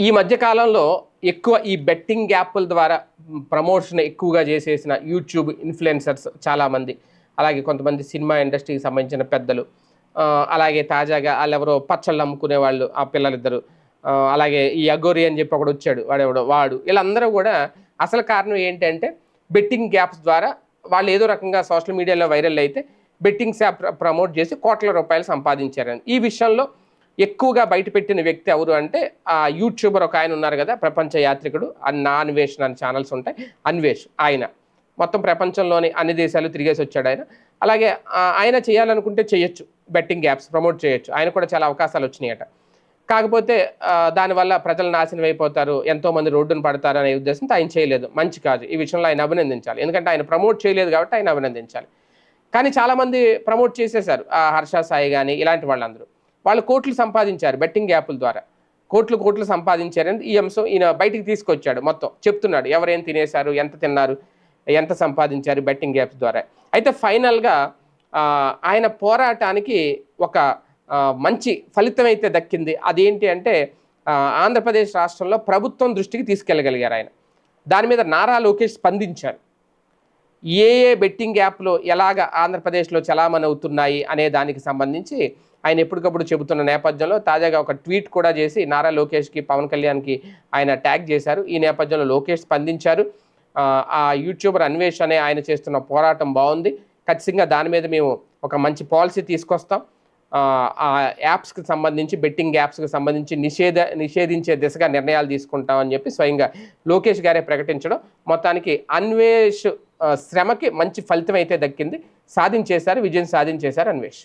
ఈ మధ్యకాలంలో ఎక్కువ ఈ బెట్టింగ్ యాప్ల ద్వారా ప్రమోషన్ ఎక్కువగా చేసేసిన యూట్యూబ్ ఇన్ఫ్లుయెన్సర్స్ చాలామంది అలాగే కొంతమంది సినిమా ఇండస్ట్రీకి సంబంధించిన పెద్దలు అలాగే తాజాగా వాళ్ళెవరో పచ్చళ్ళు అమ్ముకునే వాళ్ళు ఆ పిల్లలిద్దరు అలాగే ఈ అగోరి అని చెప్పి ఒకడు వచ్చాడు వాడెవడో వాడు వీళ్ళందరూ కూడా అసలు కారణం ఏంటంటే బెట్టింగ్ యాప్స్ ద్వారా వాళ్ళు ఏదో రకంగా సోషల్ మీడియాలో వైరల్ అయితే బెట్టింగ్స్ యాప్ ప్రమోట్ చేసి కోట్ల రూపాయలు సంపాదించారని. ఈ విషయంలో ఎక్కువగా బయటపెట్టిన వ్యక్తి ఎవరు అంటే ఆ యూట్యూబర్ ఒక ఆయన ఉన్నారు కదా ప్రపంచ యాత్రికుడు. ఆ నా అన్వేషణ అని ఛానల్స్ ఉంటాయి. అన్వేష్ ఆయన. మొత్తం ప్రపంచంలోని అన్ని దేశాలు తిరిగేసి వచ్చాడు ఆయన. అలాగే ఆయన చేయాలనుకుంటే చేయొచ్చు. బెట్టింగ్ యాప్స్ ప్రమోట్ చేయొచ్చు. ఆయన కూడా చాలా అవకాశాలు వచ్చినాయట. కాకపోతే దానివల్ల ప్రజలు నాశనం అయిపోతారు. ఎంతోమంది రోడ్డును పడతారు అనే ఉద్దేశంతో ఆయన చేయలేదు. మంచి కాదు. ఈ విషయంలో ఆయన అభినందించాలి. ఎందుకంటే ఆయన ప్రమోట్ చేయలేదు కాబట్టి ఆయన అభినందించాలి. కానీ చాలామంది ప్రమోట్ చేసేశారు. హర్ష సాయి కానీ ఇలాంటి వాళ్ళందరూ. వాళ్ళు కోట్లు సంపాదించారు బెట్టింగ్ యాప్ల ద్వారా. కోట్లు కోట్లు సంపాదించారని ఈ అంశం ఈయన బయటికి తీసుకొచ్చాడు మొత్తం. చెప్తున్నాడు ఎవరేం తినేశారు ఎంత తిన్నారు ఎంత సంపాదించారు బెట్టింగ్ యాప్స్ ద్వారా. అయితే ఫైనల్గా ఆయన పోరాటానికి ఒక మంచి ఫలితం అయితే దక్కింది. అదేంటి అంటే ఆంధ్రప్రదేశ్ రాష్ట్రంలో ప్రభుత్వం దృష్టికి తీసుకెళ్ళగలిగారు ఆయన. దాని మీద నారా లోకేష్ స్పందించారు. ఏ ఏ బెట్టింగ్ యాప్లు ఎలాగ ఆంధ్రప్రదేశ్లో చలామణి అవుతున్నాయి అనే దానికి సంబంధించి ఆయన ఎప్పటికప్పుడు చెబుతున్న నేపథ్యంలో తాజాగా ఒక ట్వీట్ కూడా చేసి నారా లోకేష్కి పవన్ కళ్యాణ్కి ఆయన ట్యాగ్ చేశారు. ఈ నేపథ్యంలో లోకేష్ స్పందించారు. ఆ, యూట్యూబర్ అన్వేష్ అనే ఆయన చేస్తున్న పోరాటం బాగుంది. ఖచ్చితంగా దాని మీద మేము ఒక మంచి పాలసీ తీసుకొస్తాం. ఆ, యాప్స్కి సంబంధించి బెట్టింగ్ యాప్స్కి సంబంధించి నిషేధ నిషేధించే దిశగా నిర్ణయాలు తీసుకుంటామని చెప్పి స్వయంగా లోకేష్ గారే ప్రకటించడం. మొత్తానికి అన్వేష్ శ్రమకి మంచి ఫలితం అయితే దక్కింది. సాధించేశారు విజయం సాధించేశారు అన్వేష్.